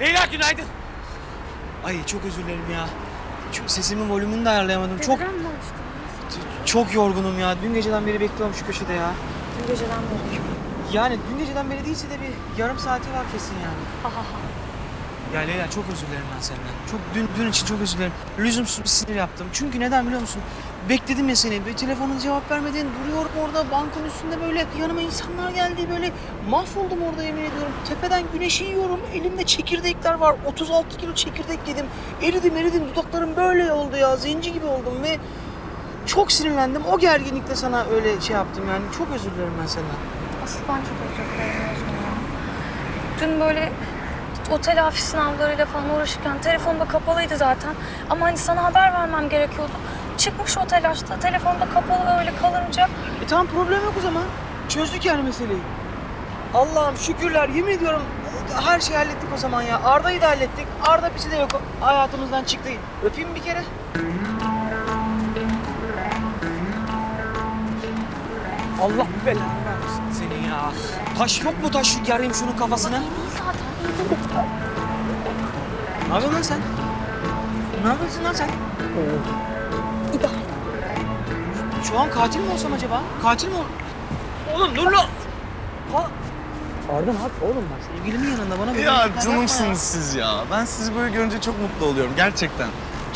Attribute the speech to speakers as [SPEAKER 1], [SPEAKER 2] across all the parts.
[SPEAKER 1] Leyla günaydın. Ay çok özür dilerim ya. Çok sesimin volümünü de ayarlayamadım. Çok
[SPEAKER 2] Neden mi açtın?
[SPEAKER 1] çok yorgunum ya. Dün geceden beri bekliyorum şu köşede ya.
[SPEAKER 2] Dün geceden beri.
[SPEAKER 1] Yani dün geceden beri değilse de bir yarım saati var kesin yani.
[SPEAKER 2] Ha ha ha.
[SPEAKER 1] Ya Leyla çok özür dilerim ben senden. Çok dün, dün için çok özür dilerim. Lüzumsuz bir sinir yaptım. Çünkü neden biliyor musun? Bekledim ya seni. Bir telefonuna cevap vermedin. Duruyorum orada bankın üstünde böyle yanıma insanlar geldi. Böyle mahvoldum orada yemin ediyorum. Tepeden güneşi yiyorum. Elimde çekirdekler var. 36 kilo çekirdek yedim. Eridim eridim. Dudaklarım böyle oldu ya. Zenci gibi oldum ve çok sinirlendim. O gerginlikle sana öyle şey yaptım yani. Çok özür dilerim ben senden.
[SPEAKER 2] Asıl ben çok özür dilerim ya. Dün böyle otel afis sınavlarıyla falan uğraşırken telefon da kapalıydı zaten. Ama hani sana haber vermem gerekiyordu. Çıkmış otel açtı. Telefon da kapalı öyle kalınca.
[SPEAKER 1] E tamam problem yok o zaman. Çözdük yani meseleyi. Allah'ım şükürler yemin ediyorum her şeyi hallettik o zaman ya. Arda'yı da hallettik. Arda bizi de yok. Hayatımızdan çıktı. Öpeyim bir kere. Allah belanı seni ya. Taş yok mu taş yarayım şunun kafasına? Ne yapıyorsun lan sen? Ne yapıyorsun lan sen?
[SPEAKER 2] İdare.
[SPEAKER 1] Şu an katil mi olsam acaba? Katil mi ol... Oğlum dur lan! Ha... Ne yap oğlum bak sevgilimin yanında bana böyle
[SPEAKER 3] Ya
[SPEAKER 1] yapma
[SPEAKER 3] canımsınız siz ya. Ben sizi böyle görünce çok mutlu oluyorum gerçekten.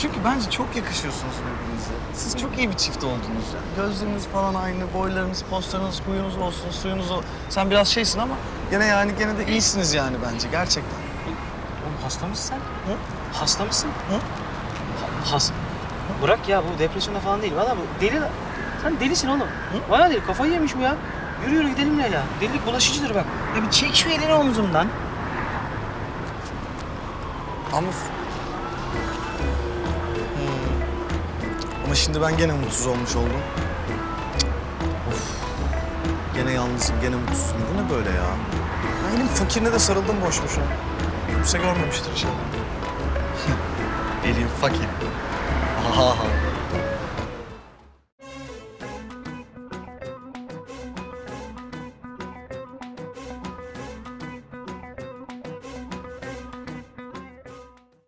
[SPEAKER 3] Çünkü bence çok yakışıyorsunuz birbirinize. Siz çok iyi bir çift oldunuz ya. Gözleriniz falan aynı, boylarınız, postlarınız, huyunuz olsun, suyunuz o. Sen biraz şeysin ama gene yani gene de iyisiniz yani bence gerçekten.
[SPEAKER 1] Oğlum hasta mısın sen?
[SPEAKER 3] Hı?
[SPEAKER 1] Hasta mısın?
[SPEAKER 3] Hı?
[SPEAKER 1] Ha- has. Bırak ya bu depresyonda falan değil. Valla bu deli. Sen delisin oğlum. Valla deli. Kafayı yemiş bu ya. Yürü yürü gidelim Leyla. Delilik bulaşıcıdır bak. Ya bir çek şu elini omzumdan.
[SPEAKER 3] Ama... Ama şimdi ben gene mutsuz olmuş oldum. Of. Gene yalnızım, gene mutsuzum. Bu ne böyle ya? Ben elin fakirine de sarıldım boş boşuna. Kimse görmemiştir inşallah. Elin fakir. Aha.